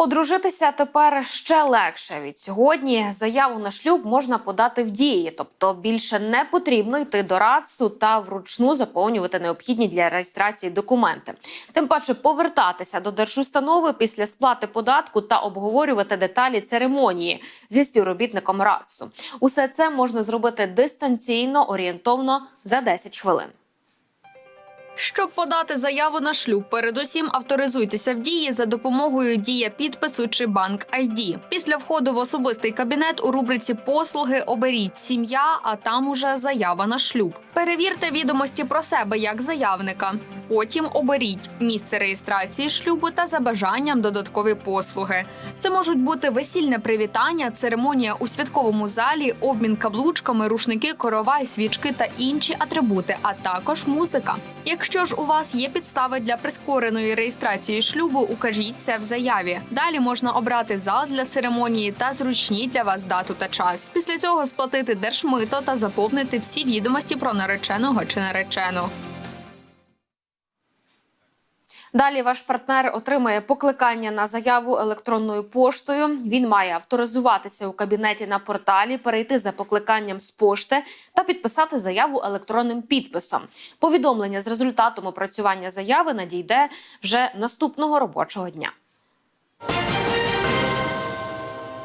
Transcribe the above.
Одружитися тепер ще легше. Від сьогодні заяву на шлюб можна подати в дії, тобто більше не потрібно йти до радцу та вручну заповнювати необхідні для реєстрації документи. Тим паче повертатися до держустанови після сплати податку та обговорювати деталі церемонії зі співробітником РАЦу. Усе це можна зробити дистанційно, орієнтовно за 10 хвилин. Щоб подати заяву на шлюб, передусім авторизуйтеся в дії за допомогою дія підпису чи банк ID. Після входу в особистий кабінет у рубриці послуги оберіть сім'я, а там уже заява на шлюб. Перевірте відомості про себе як заявника. Потім оберіть місце реєстрації шлюбу та за бажанням додаткові послуги. Це можуть бути весільне привітання, церемонія у святковому залі, обмін каблучками, рушники, коровай, свічки та інші атрибути, а також музика. Якщо ж у вас є підстави для прискореної реєстрації шлюбу, укажіть це в заяві. Далі можна обрати зал для церемонії та зручні для вас дату та час. Після цього сплатити держмито та заповнити всі відомості про нареченого чи наречену. Далі ваш партнер отримає покликання на заяву електронною поштою. Він має авторизуватися у кабінеті на порталі, перейти за покликанням з пошти та підписати заяву електронним підписом. Повідомлення з результатом опрацювання заяви надійде вже наступного робочого дня.